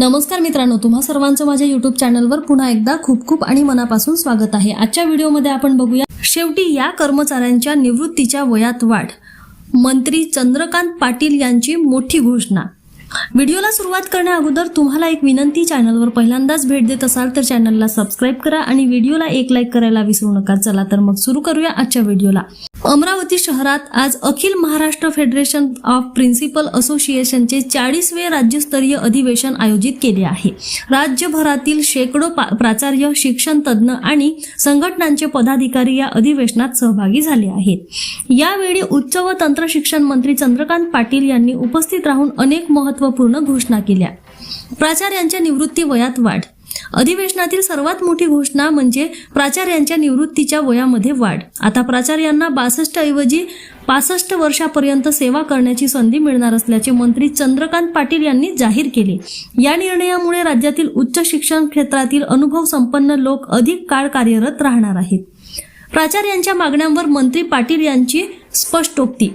नमस्कार मित्रांनो तुम्हा सर्वांचं माझ्या युट्यूब चॅनलवर पुन्हा एकदा खूप खूप आणि मनापासून स्वागत आहे. आजच्या व्हिडिओमध्ये आपण बघूया शेवटी या कर्मचाऱ्यांच्या निवृत्तीच्या वयात वाढ. मंत्री चंद्रकांत पाटील यांची मोठी घोषणा. व्हिडिओला सुरुवात करण्या अगोदर तुम्हाला एक विनंती चॅनलवर पहिल्यांदाच भेट देत असाल तर चॅनलला सबस्क्राईब करा आणि व्हिडिओला एक लाईक करायला विसरू नका. चला तर मग सुरू करूया आजच्या व्हिडिओला. अमरावती शहरात आज Akhil Maharashtra federation of principal असोसिएशनचे चाळीसवे राज्यस्तरीय अधिवेशन आयोजित केले आहे. राज्यभरातील शेकडो पा- प्राचार्य शिक्षण तज्ज्ञ आणि संघटनांचे पदाधिकारी या अधिवेशनात सहभागी झाले आहेत. यावेळी उच्च व तंत्र शिक्षण मंत्री चंद्रकांत पाटील यांनी उपस्थित राहून अनेक महत्त्वपूर्ण घोषणा केल्या. प्राचार्यांच्या निवृत्ती वयात वाढ अधिवेशनातील सर्वात मोठी घोषणा म्हणजे प्राचार्यांच्या निवृत्तीच्या वयामध्ये वाढ. आता प्राचार्यांना बासष्ट ऐवजी पासष्ट वर्षापर्यंत सेवा करण्याची संधी मिळणार असल्याचे मंत्री चंद्रकांत पाटील यांनी जाहीर केले. या निर्णयामुळे राज्यातील उच्च शिक्षण क्षेत्रातील अनुभव संपन्न लोक अधिक काळ कार्यरत राहणार आहेत. प्राचार्यांच्या मागण्यांवर मंत्री पाटील यांची स्पष्टोक्ती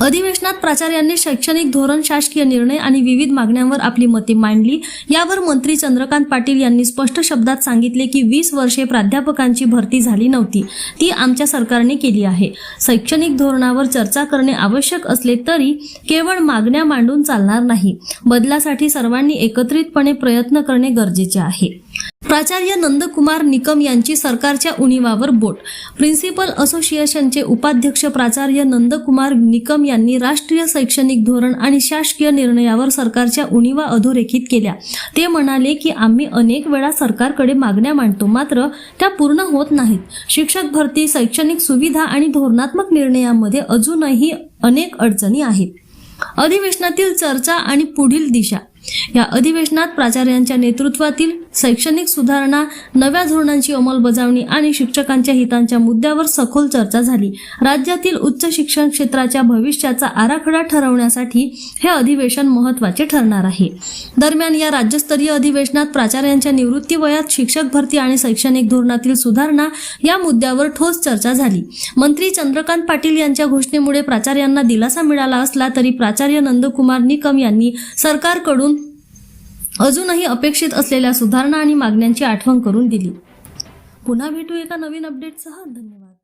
अधिवेशनात प्राचार्यांनी शैक्षणिक धोरण शासकीय निर्णय आणि विविध मागण्यांवर आपली मते मांडली. यावर मंत्री चंद्रकांत पाटील यांनी स्पष्ट शब्दात सांगितले की वीस वर्षे प्राध्यापकांची भरती झाली नव्हती. ती आमच्या सरकारने केली आहे. शैक्षणिक धोरणावर चर्चा करणे आवश्यक असले तरी केवळ मागण्या मांडून चालणार नाही. बदलासाठी सर्वांनी एकत्रितपणे प्रयत्न करणे गरजेचे आहे. प्राचार्य नंदकुमार निकम यांची सरकारच्या उणीवावर बोट. प्रिन्सिपल असोसिएशनचे उपाध्यक्ष प्राचार्य नंदकुमार निकम यांनी राष्ट्रीय शैक्षणिक धोरण आणि शासकीय निर्णयावर सरकारच्या उणीवा अधोरेखित केल्या. ते म्हणाले की आम्ही अनेक वेळा सरकारकडे मागण्या मांडतो मात्र त्या पूर्ण होत नाहीत. शिक्षक भरती शैक्षणिक सुविधा आणि धोरणात्मक निर्णयामध्ये अजूनही अनेक अडचणी आहेत. अधिवेशनातील चर्चा आणि पुढील दिशा. या अधिवेशनात प्राचार्यांच्या नेतृत्वातील शैक्षणिक सुधारणा नव्या धोरणांची अंमलबजावणी आणि शिक्षकांच्या हितांच्या मुद्द्यावर सखोल चर्चा झाली. राज्यातील उच्च शिक्षण क्षेत्राच्या भविष्याचा आराखडा ठरवण्यासाठी हे अधिवेशन महत्त्वाचे ठरणार आहे. दरम्यान या राज्यस्तरीय अधिवेशनात प्राचार्यांच्या निवृत्ती वयात शिक्षक भरती आणि शैक्षणिक धोरणातील सुधारणा या मुद्द्यावर ठोस चर्चा झाली. मंत्री चंद्रकांत पाटील यांच्या घोषणेमुळे प्राचार्यांना दिलासा मिळाला असला तरी प्राचार्य नंदकुमार निकम यांनी सरकारकडून अजूनही अपेक्षित असलेल्या सुधारणा आणि मागण्यांची आठवण करून दिली. पुन्हा भेटू एका नवीन अपडेटसह धन्यवाद.